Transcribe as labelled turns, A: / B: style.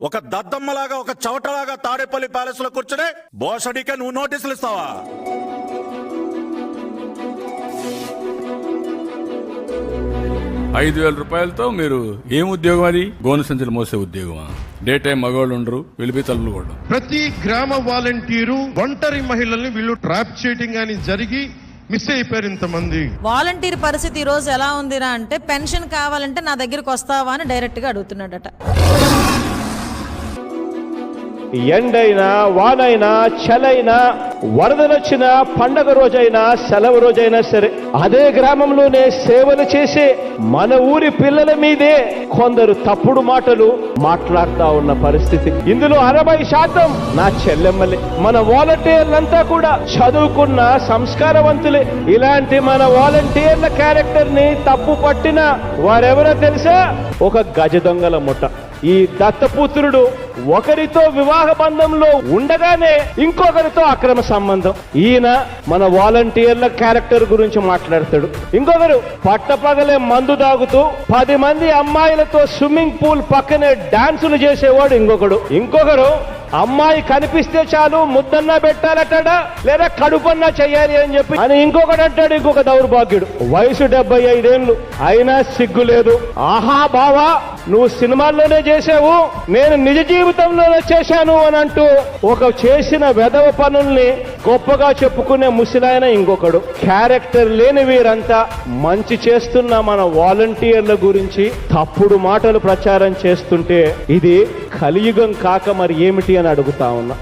A: ఒక దద్దమ్మలాగా ఒక చవటలాగా తాడేపల్లి ప్యాలెస్లో కూర్చుని బోసడికే నువ్వు నోటీసులు ఇస్తావా?
B: ఐదు వేల రూపాయలతో మీరు ఏం ఉద్యోగం అది? గోను సంచులు మోసే ఉద్యోగమా? డే టైం మగవాళ్ళు ఉండరు వెళ్ళిపోయి తలుపులు కొట్టడం
C: ప్రతి గ్రామ వాలంటీరు ఒంటరి మహిళల్ని వీళ్ళు ట్రాప్ చేయటం గాని జరిగి మిస్ అయిపోయారు ఇంతమంది.
D: వాలంటీర్ పరిస్థితి ఈ రోజు ఎలా ఉందిరా అంటే పెన్షన్ కావాలంటే నా దగ్గరికి వస్తావా అని డైరెక్ట్గా అడుగుతున్నాడట.
E: ఎండైనా వానైనా చలైనా వరదలొచ్చినా పండగ రోజైనా సెలవు రోజైనా సరే అదే గ్రామంలోనే సేవలు చేసే మన ఊరి పిల్లల మీదే కొందరు తప్పుడు మాటలు మాట్లాడుతా ఉన్న పరిస్థితి. ఇందులో అరవై శాతం నా చెల్లెమ్మలే. మన వాలంటీర్లంతా కూడా చదువుకున్న సంస్కారవంతులే. ఇలాంటి మన వాలంటీర్ల క్యారెక్టర్ని తప్పు పట్టిన వారెవరో తెలుసా? ఒక గజ దొంగల ముఠ. ఈ దత్తపుత్రుడు ఒకరితో వివాహ బంధంలో ఉండగానే ఇంకొకరితో అక్రమ సంబంధం. ఈయన మన వాలంటీర్ల క్యారెక్టర్ గురించి మాట్లాడతాడు. ఇంకొకరు పట్టపగలే మందు తాగుతూ పది మంది అమ్మాయిలతో స్విమ్మింగ్ పూల్ పక్కనే డాన్సులు చేసేవాడు ఇంకొకడు. ఇంకొకరు అమ్మాయి కనిపిస్తే చాలు ముద్దన్నా పెట్టాలటాడా? లేదా కడుపన్నా చెయ్యాలి అని చెప్పి. అని ఇంకొకటి అంటాడు ఇంకొక దౌర్భాగ్యుడు. వయసు డెబ్బై ఐదేళ్ళు అయినా సిగ్గు లేదు. ఆహా బావా నువ్వు సినిమాల్లోనే చేసావు నేను నిజ జీవితంలోనే చేశాను అని అంటూ ఒక చేసిన వెధవ పనుల్ని గొప్పగా చెప్పుకునే ముసిలాయన ఇంకొకడు. క్యారెక్టర్ లేని వీరంతా మంచి చేస్తున్న మన వాలంటీర్ల గురించి తప్పుడు మాటలు ప్రచారం చేస్తుంటే ఇది కలియుగం కాక మరి ఏమిటి అని అడుగుతా ఉన్నా.